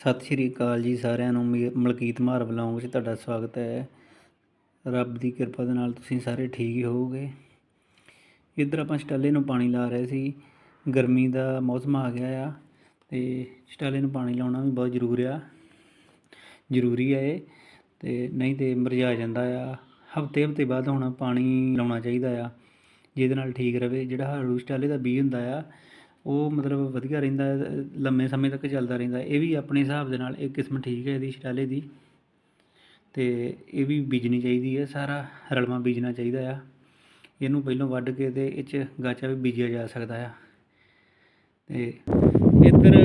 ਸਤਿ ਸ਼੍ਰੀ ਅਕਾਲ ਜੀ ਸਾਰਿਆਂ ਨੂੰ। ਮੇ- ਮਲਕੀਤ ਮਾਰ ਬਲੌਂਗ 'ਚ ਤੁਹਾਡਾ ਸਵਾਗਤ ਹੈ। ਰੱਬ ਦੀ ਕਿਰਪਾ ਦੇ ਨਾਲ ਤੁਸੀਂ ਸਾਰੇ ਠੀਕ ਹੀ ਹੋਵੋਗੇ। ਇੱਧਰ ਆਪਾਂ ਸਟਾਲੇ ਨੂੰ ਪਾਣੀ ਲਾ ਰਹੇ ਸੀ। ਗਰਮੀ ਦਾ ਮੌਸਮ ਆ ਗਿਆ ਆ ਤੇ ਸਟਾਲੇ ਨੂੰ ਪਾਣੀ ਲਾਉਣਾ ਵੀ ਬਹੁਤ ਜ਼ਰੂਰ ਆ। ਜ਼ਰੂਰੀ ਆ ਇਹ। ਤੇ ਨਹੀਂ ਤੇ ਮਰਝਾ ਜਾਂਦਾ ਆ। ਹਫ਼ਤੇ ਹਫ਼ਤੇ ਬਾਅਦ ਹੁਣ ਪਾਣੀ ਲਾਉਣਾ ਚਾਹੀਦਾ ਆ। ਜਿਹਦੇ ਨਾਲ ਠੀਕ ਰਵੇ। ਜਿਹੜਾ ਹਾੜੂ ਸਟਾਲੇ ਦਾ ਬੀਜ ਹੁੰਦਾ ਆ ਉਹ ਮਤਲਬ ਵਧੀਆ ਰਹਿੰਦਾ, ਲੰਮੇ ਸਮੇਂ ਤੱਕ ਚੱਲਦਾ ਰਹਿੰਦਾ। ਇਹ ਵੀ ਆਪਣੇ ਹਿਸਾਬ ਦੇ ਨਾਲ ਇਹ ਕਿਸਮ ਠੀਕ ਹੈ ਇਹਦੀ ਸ਼ਟਾਲੇ ਦੀ। ਅਤੇ ਇਹ ਵੀ ਬੀਜਣੀ ਚਾਹੀਦੀ ਹੈ, ਸਾਰਾ ਰਲਵਾਂ ਬੀਜਣਾ ਚਾਹੀਦਾ ਆ। ਇਹਨੂੰ ਪਹਿਲਾਂ ਵੱਢ ਕੇ ਤੇ ਇਹ 'ਚ ਗਾਚਾ ਵੀ ਬੀਜਿਆ ਜਾ ਸਕਦਾ ਆ। ਤੇ ਇੱਧਰ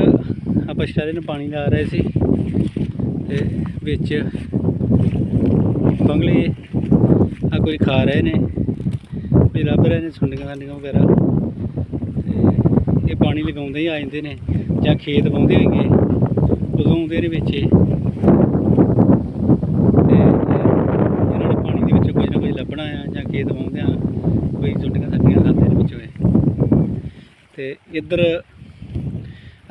ਆਪਾਂ ਸ਼ਟਾਲੇ ਨੂੰ ਪਾਣੀ ਲਾ ਰਹੇ ਸੀ ਤੇ ਵਿੱਚ ਬੰਗਲੇ ਆ ਕੋਈ ਖਾ ਰਹੇ ਨੇ ਕੋਈ ਲੱਭ ਰਹੇ ਨੇ ਸੁੰਡੀਆਂ ਸਾਂਡੀਆਂ ਵਗੈਰਾ। ਇਹ ਪਾਣੀ ਲਗਾਉਂਦੇ ਹੀ ਆ ਜਾਂਦੇ ਨੇ ਜਾਂ ਖੇਤ ਵਾਉਂਦੇ ਹੋਈਏ ਉਦੋਂ ਆਉਂਦੇ ਨੇ ਵਿੱਚ ਇਹ। ਇਹਨਾਂ ਨੇ ਪਾਣੀ ਦੇ ਵਿੱਚ ਕੁਝ ਨਾ ਕੁਝ ਲੱਭਣਾ ਆ ਜਾਂ ਖੇਤ ਵਾਹੁੰਦੇ ਆ, ਕੋਈ ਸੁੰਡੀਆਂ ਸਾਂਡੀਆਂ ਖਾਂਦੇ ਨੇ ਵਿੱਚੋਂ ਇਹ। ਤੇ ਇੱਧਰ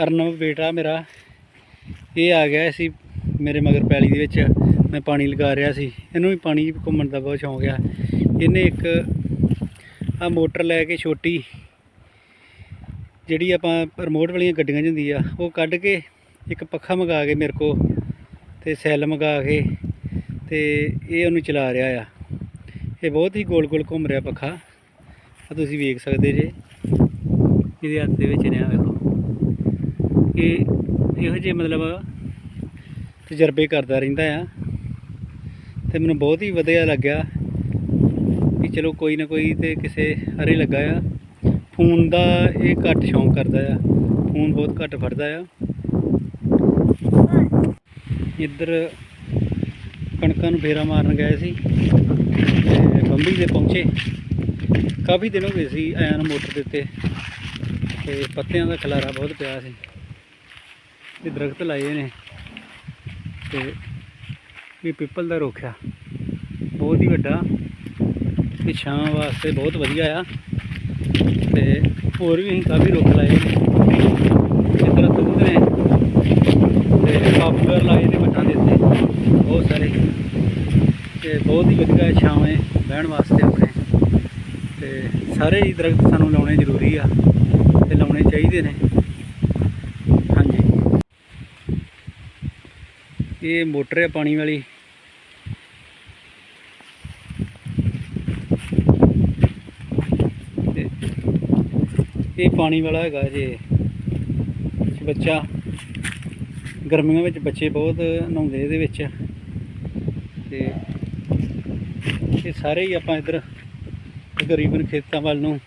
ਅਰਨਵ ਬੇਟਾ ਮੇਰਾ, ਇਹ ਆ ਗਿਆ ਸੀ ਮੇਰੇ ਮਗਰ ਪੈਲੀ ਦੇ ਵਿੱਚ, ਮੈਂ ਪਾਣੀ ਲਗਾ ਰਿਹਾ ਸੀ। ਇਹਨੂੰ ਵੀ ਪਾਣੀ ਘੁੰਮਣ ਦਾ ਬਹੁਤ ਸ਼ੌਂਕ ਆ। ਇਹਨੇ ਇੱਕ ਆ ਮੋਟਰ ਲੈ ਕੇ ਛੋਟੀ ਜਿਹੜੀ ਆਪਾਂ ਰਿਮੋਟ ਵਾਲੀਆਂ ਗੱਡੀਆਂ 'ਚ ਆ, ਉਹ ਕੱਢ ਕੇ ਇੱਕ ਪੱਖਾ ਮੰਗਾ ਕੇ ਮੇਰੇ ਕੋ ਤੇ ਸੈੱਲ ਮੰਗਾ ਕੇ ਤੇ ਇਹ ਉਹਨੂੰ ਚਲਾ ਰਿਹਾ ਆ। ਇਹ ਬਹੁਤ ਹੀ ਗੋਲ ਗੋਲ ਘੁੰਮ ਰਿਹਾ ਪੱਖਾ। ਆ ਤੁਸੀਂ ਵੇਖ ਸਕਦੇ ਜੇ, ਇਹਦੇ ਹੱਥ ਦੇ ਵਿੱਚ ਰਿਹਾ ਆ ਵੇਖੋ। ਇਹ ਇਹੋ ਜਿਹੇ ਮਤਲਬ ਤਜਰਬੇ ਕਰਦਾ ਰਹਿੰਦਾ ਆ। ਤੇ ਮੈਨੂੰ ਬਹੁਤ ਹੀ ਵਧੀਆ ਲੱਗਿਆ ਕਿ ਚਲੋ ਕੋਈ ਨਾ ਕੋਈ ਤੇ ਕਿਸੇ ਹਰੇ ਲੱਗਾ ਆ। ਫੋਨ ਦਾ ਇਹ ਘੱਟ ਸ਼ੌਂਕ ਕਰਦਾ ਆ। ਫੋਨ ਬਹੁਤ ਘੱਟ ਫੜਦਾ ਆ। ਇੱਧਰ ਕਣਕਾਂ ਨੂੰ ਫੇਰਾ ਮਾਰਨ ਗਏ ਸੀ ਤੇ ਬੰਬੀ ਦੇ ਪਹੁੰਚੇ। ਕਾਫੀ ਦਿਨ ਹੋ ਗਏ ਸੀ ਆਇਆਂ ਨੂੰ ਮੋਟਰ ਦੇ ਉੱਤੇ ਤੇ ਪੱਤਿਆਂ ਦਾ ਖਲਾਰਾ ਬਹੁਤ ਪਿਆ ਸੀ। ਤੇ ਦਰਖਤ ਲਾਏ ਨੇ ਤੇ ਇਹ ਪਿੱਪਲ ਦਾ ਰੁੱਖ ਆ। ਬਹੁਤ ਹੀ ਵੱਡਾ ਤੇ ਛਾਂ ਵਾਸਤੇ ਬਹੁਤ ਵਧੀਆ ਆ। ਤੇ ਹੋਰ ਵੀ ਅਸੀਂ ਕਾਫੀ ਰੁੱਖ ਲਾਏ ਨੇ। ਇੱਧਰ ਤੂਤ ਨੇ ਤੇ ਪਾਪੂਲਰ ਲਾਏ ਨੇ ਵੱਟਾਂ ਦੇ ਉੱਤੇ। ਬਹੁਤ ਸਾਰੇ। ਤੇ ਬਹੁਤ ਹੀ ਵਧੀਆ ਛਾਵੇਂ ਬਹਿਣ ਵਾਸਤੇ ਆਪਣੇ। ਤੇ ਸਾਰੇ ਹੀ ਦਰਖਤ ਸਾਨੂੰ ਲਾਉਣੇ ਜ਼ਰੂਰੀ ਆ ਤੇ ਲਾਉਣੇ ਚਾਹੀਦੇ ਨੇ। ਹਾਂਜੀ। ਇਹ ਮੋਟਰ ਹੈ ਪਾਣੀ ਵਾਲੀ ਤੇ ਇਹ ਪਾਣੀ ਵਾਲਾ ਹੈਗਾ ਜੇ ਬੱਚਾ। ਗਰਮੀਆਂ ਵਿੱਚ ਬੱਚੇ ਬਹੁਤ ਨਹਾਉਂਦੇ ਇਹਦੇ ਵਿੱਚ। ਤੇ ਇਹ ਸਾਰੇ ਹੀ ਆਪਾਂ ਇੱਧਰ ਤਕਰੀਬਨ ਖੇਤਾਂ ਵੱਲ ਨੂੰ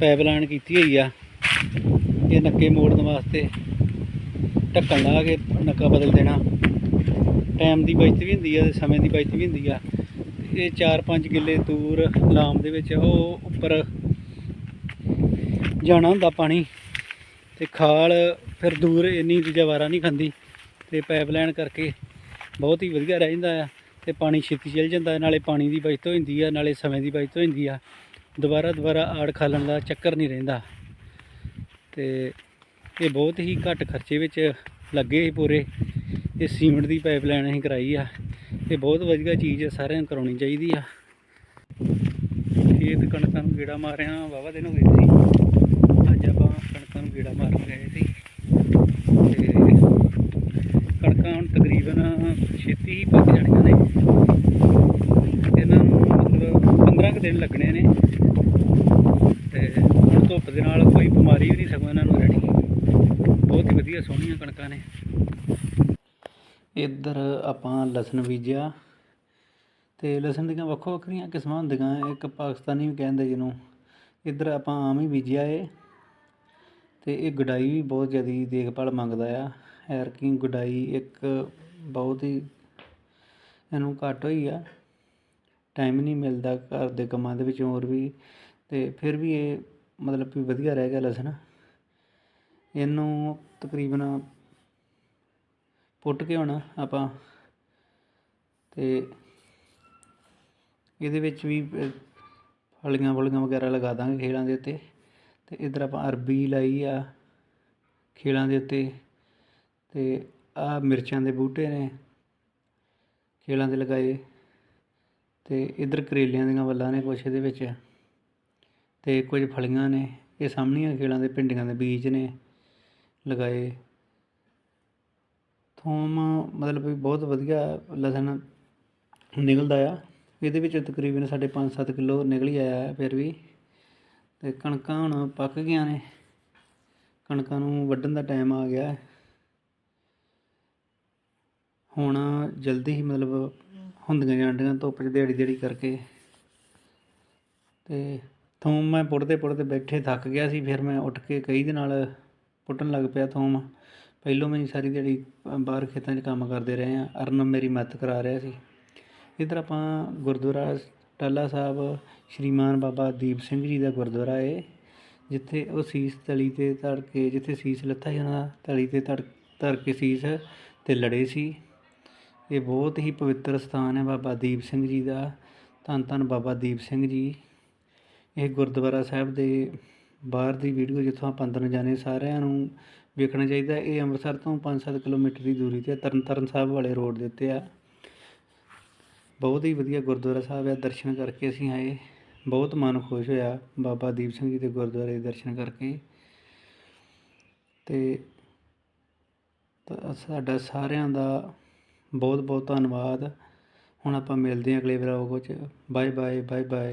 ਪਾਈਪਲਾਈਨ ਕੀਤੀ ਹੋਈ ਆ। ਇਹ ਨੱਕੇ ਮੋੜਨ ਵਾਸਤੇ ਢੱਕਣ ਲਾ ਕੇ ਨੱਕਾ ਬਦਲ ਦੇਣਾ। ਟਾਈਮ ਦੀ ਬਚਤ ਵੀ ਹੁੰਦੀ ਆ ਤੇ ਸਮੇਂ ਦੀ ਬਚਤ ਵੀ ਹੁੰਦੀ ਆ। ਇਹ 4-5 ਕਿੱਲੇ ਦੂਰ, ਲਾਮ ਦੇ ਵਿੱਚ ਉਹ ਉੱਪਰ ਜਾਣਾ ਹੁੰਦਾ ਪਾਣੀ ਤੇ ਖਾਲ ਫਿਰ ਦੂਰ ਇੰਨੀ ਜਵਾਰਾ ਨਹੀਂ ਖਾਂਦੀ ਤੇ ਪਾਈਪਲਾਈਨ ਕਰਕੇ ਬਹੁਤ ਹੀ ਵਧੀਆ ਰਹਿ ਜਾਂਦਾ ਆ ਤੇ ਪਾਣੀ ਛੇਤੀ ਚਲ ਜਾਂਦਾ ਨਾਲੇ ਪਾਣੀ ਦੀ ਬਚਤ ਹੋ ਜਾਂਦੀ ਆ, ਨਾਲੇ ਸਮੇਂ ਦੀ ਬਚਤ ਹੋ ਜਾਂਦੀ ਆ। ਦੁਬਾਰਾ ਦੁਬਾਰਾ ਆੜ ਖਾਲਣ ਦਾ ਚੱਕਰ ਨਹੀਂ ਰਹਿੰਦਾ। ਤੇ ਇਹ ਬਹੁਤ ਹੀ ਘੱਟ ਖਰਚੇ ਵਿੱਚ ਲੱਗੇ ਸੀ ਪੂਰੇ। ਇਹ ਸੀਮੈਂਟ ਦੀ ਪਾਈਪਲਾਈਨ ਅਸੀਂ ਕਰਾਈ ਆ। ਇਹ ਬਹੁਤ ਵਧੀਆ ਚੀਜ਼ ਹੈ ਸਾਰਿਆਂ ਨੂੰ ਕਰਾਉਣੀ ਚਾਹੀਦੀ ਆ। ਖੇਤ ਕਣਕਾਂ ਨੂੰ ਗੇੜਾ ਮਾਰਿਆ ਵਾਵਾ ਦਿਨ ਹੋ ਗਏ ਸੀ ਅੱਜ ਆਪਾਂ ਕਣਕਾਂ ਨੂੰ ਗੇੜਾ ਮਾਰਨ ਗਏ ਸੀ ਤੇ ਕਣਕਾਂ ਹੁਣ ਤਕਰੀਬਨ ਛੇਤੀ ਹੀ ਪੱਕ ਜਾਣੀਆਂ ਨੇ ਇਹਨਾਂ ਨੂੰ ਮਤਲਬ 15 ਕੁ ਦਿਨ ਲੱਗਣੇ ਨੇ ਤੇ ਹੁਣ ਧੁੱਪ ਦੇ ਨਾਲ ਕੋਈ ਬਿਮਾਰੀ ਵੀ ਨਹੀਂ ਸਗੋਂ ਇਹਨਾਂ ਨੂੰ ਰਹਿਣੀ ਬਹੁਤ ਹੀ ਵਧੀਆ ਸੋਹਣੀਆਂ ਕਣਕਾਂ ਨੇ ਇੱਧਰ ਆਪਾਂ ਲਸਣ ਬੀਜਿਆ ਤੇ ਲਸਣ ਦੀਆਂ ਵੱਖੋ ਵੱਖਰੀਆਂ ਕਿਸਮਾਂ ਹੁੰਦੀਆਂ। ਇੱਕ ਪਾਕਿਸਤਾਨੀ ਵੀ ਕਹਿੰਦੇ ਜਿਹਨੂੰ, ਇੱਧਰ ਆਪਾਂ ਆਮ ਹੀ ਬੀਜਿਆ ਏ ਤੇ ਇਹ ਗੁਡਾਈ ਵੀ ਬਹੁਤ ਜ਼ਿਆਦਾ ਦੇਖਭਾਲ ਮੰਗਦਾ ਆ। ਐਰਕੀ ਗੁਡਾਈ ਇੱਕ ਬਹੁਤ ਹੀ ਇਹਨੂੰ ਘੱਟ ਹੋਈ ਆ, ਟਾਈਮ ਨਹੀਂ ਮਿਲਦਾ ਘਰ ਦੇ ਕੰਮਾਂ ਦੇ ਵਿੱਚ ਹੋਰ ਵੀ ਤੇ ਫਿਰ ਵੀ ਇਹ ਮਤਲਬ ਵੀ ਵਧੀਆ ਰਹਿ ਗਿਆ ਲਸਣ। ਇਹਨੂੰ ਤਕਰੀਬਨ ਪੁੱਟ ਕੇ ਹੁਣ ਆਪਾਂ। ਤੇ ਇਹਦੇ ਵਿੱਚ ਵੀ ਅ, ਫਲੀਆਂ ਫੁਲੀਆਂ ਵਗੈਰਾ ਲਗਾ ਦਾਂਗੇ ਖੇਲਾਂ ਦੇ ਉੱਤੇ। ਤੇ ਇਧਰ ਆਪਾਂ ਅਰਬੀ ਲਾਈ ਆ ਖੇਲਾਂ ਦੇ ਉੱਤੇ। ਤੇ ਆ ਮਿਰਚਾਂ ਦੇ ਬੂਟੇ ਨੇ ਖੇਲਾਂ ਦੇ ਲਗਾਏ। ਤੇ ਇਧਰ ਕਰੇਲਿਆਂ ਦੀਆਂ ਵੱਲਾਂ ਨੇ ਕੁਛ ਇਹਦੇ ਵਿੱਚ। ਤੇ ਕੁਝ ਫਲੀਆਂ ਨੇ ਇਹ ਸਾਹਮਣੀਆਂ ਖੇਲਾਂ ਦੇ ਭਿੰਡੀਆਂ ਦੇ ਬੀਜ ਨੇ ਲਗਾਏ। ਥੋਮ ਮਤਲਬ ਵੀ ਬਹੁਤ ਵਧੀਆ ਲਸਣ ਨਿਕਲਦਾ ਆ। ਇਹਦੇ ਵਿੱਚ ਤਕਰੀਬਨ ਸਾਡੇ 5-7 ਕਿਲੋ ਨਿਕਲ ਹੀ ਆਇਆ ਫਿਰ ਵੀ। ਤੇ ਕਣਕਾਂ ਹੁਣ ਪੱਕ ਗਈਆਂ ਨੇ। ਕਣਕਾਂ ਨੂੰ ਵੱਢਣ ਦਾ ਟਾਈਮ ਆ ਗਿਆ ਹੁਣ ਜਲਦੀ ਹੀ ਮਤਲਬ ਹੁੰਦੀਆਂ ਜਾਂਦੀਆਂ ਧੁੱਪ 'ਚ ਦਿਹਾੜੀ ਦਿਹਾੜੀ ਕਰਕੇ। ਤੇ ਥੋਮ ਮੈਂ ਪੁੱਟਦੇ ਪੁੱਟਦੇ ਬੈਠੇ ਥੱਕ ਗਿਆ ਸੀ। ਫਿਰ ਮੈਂ ਉੱਠ ਕੇ ਕਈ ਦੇ ਨਾਲ ਪੁੱਟਣ ਲੱਗ ਪਿਆ ਥੋਮ। ਪਹਿਲੋਂ ਮੈਂ ਸਾਰੀ ਦਿਹਾੜੀ ਬਾਹਰ ਖੇਤਾਂ 'ਚ ਕੰਮ ਕਰਦੇ ਰਹੇ ਹਾਂ। ਅਰਨਮ ਮੇਰੀ ਮਦਦ ਕਰਾ ਰਿਹਾ ਸੀ। ਇੱਧਰ ਆਪਾਂ ਗੁਰਦੁਆਰਾ ਟਾਲਾ ਸਾਹਿਬ, ਸ਼੍ਰੀਮਾਨ ਬਾਬਾ ਦੀਪ ਸਿੰਘ ਜੀ ਦਾ ਗੁਰਦੁਆਰਾ ਹੈ ਜਿੱਥੇ ਉਹ ਸੀਸ ਤਲੀ ਤੇ ਧਰ ਕੇ, ਜਿੱਥੇ ਸੀਸ ਲੱਥਾ ਸੀ ਉਹਨਾਂ ਦਾ, ਤਲੀ ਤੇ ਧਰ ਧਰ ਕੇ ਸੀਸ ਤੇ ਲੜੇ ਸੀ। ਇਹ ਬਹੁਤ ਹੀ ਪਵਿੱਤਰ ਸਥਾਨ ਹੈ ਬਾਬਾ ਦੀਪ ਸਿੰਘ ਜੀ ਦਾ। ਧੰਨ ਧੰਨ ਬਾਬਾ ਦੀਪ ਸਿੰਘ ਜੀ। ਇਹ ਗੁਰਦੁਆਰਾ ਸਾਹਿਬ ਦੇ ਬਾਹਰ ਦੀ ਵੀਡੀਓ ਜਿੱਥੋਂ ਆਪਾਂ ਅੰਦਰ ਨੂੰ ਜਾਂਦੇ ਸਾਰਿਆਂ ਨੂੰ ਵੇਖਣਾ ਚਾਹੀਦਾ ਇਹ ਅੰਮ੍ਰਿਤਸਰ ਤੋਂ 5-7 ਕਿਲੋਮੀਟਰ ਦੀ ਦੂਰੀ ਤੇ ਤਰਨਤਾਰਨ ਸਾਹਿਬ ਵਾਲੇ ਰੋਡ ਦੇ ਉੱਤੇ ਆ। ਬਹੁਤ ਹੀ ਵਧੀਆ ਗੁਰਦੁਆਰਾ ਸਾਹਿਬ ਹੈ ਦਰਸ਼ਨ ਕਰਕੇ ਅਸੀਂ ਆਏ। ਬਹੁਤ ਮਨ ਖੁਸ਼ ਹੋਇਆ ਬਾਬਾ ਦੀਪ ਸਿੰਘ ਜੀ ਦੇ ਗੁਰਦੁਆਰੇ ਦੇ ਦਰਸ਼ਨ ਕਰਕੇ। ਤੇ ਸਾਡਾ ਸਾਰਿਆਂ ਦਾ ਬਹੁਤ ਬਹੁਤ ਧੰਨਵਾਦ। ਹੁਣ ਆਪਾਂ ਮਿਲਦੇ ਹਾਂ ਅਗਲੇ ਵਲੌਗ ਵਿੱਚ ਬਾਏ ਬਾਏ ਬਾਏ ਬਾਏ